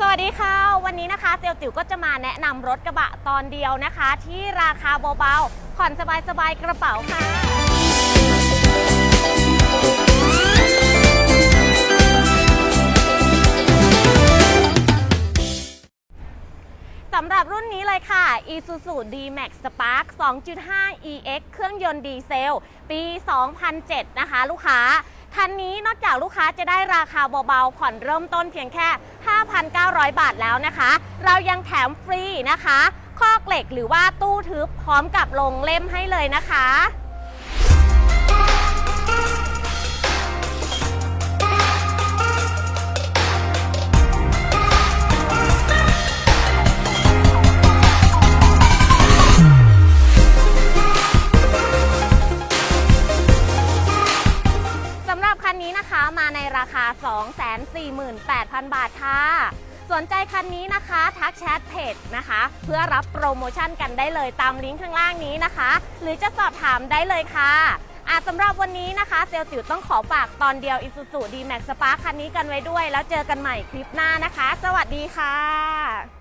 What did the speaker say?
สวัสดีค่ะ วันนี้นะคะเตียวติ๋วก็จะมาแนะนำรถกระบะตอนเดียวนะคะ ที่ราคาเบาๆผ่อนสบายๆกระเป๋าค่ะ สำหรับรุ่นนี้เลยค่ะ Isuzu D-Max Spark 2.5 EX เครื่องยนต์ดีเซล ปี 2007 นะคะ ลูกค้าคันนี้ อกจากลูกค้าจะได้ราคาเบาๆ ผ่อนเริ่มต้นเพียงแค่ 5,900 บาทแล้วนะคะ เรายังแถมฟรีนะคะ คอกเหล็กหรือว่าตู้ทึบพร้อมกับลงเล่มให้เลยนะคะ นนี้นะคะมาในราคา 248,000 บาทค่ะ สนใจคันนี้นะคะ ทักแชทเพจนะคะ เพื่อรับโปรโมชั่นกันได้เลยตามลิงก์ข้างล่างนี้นะคะ หรือจะสอบถามได้เลยค่ะอะสำหรับวันนี้นะคะ เซลล์ติ๋วต้องขอฝากตอนเดียว Isuzu D-Max Spark คันนี้กันไว้ด้วย แล้วเจอกันใหม่คลิปหน้านะคะ สวัสดีค่ะ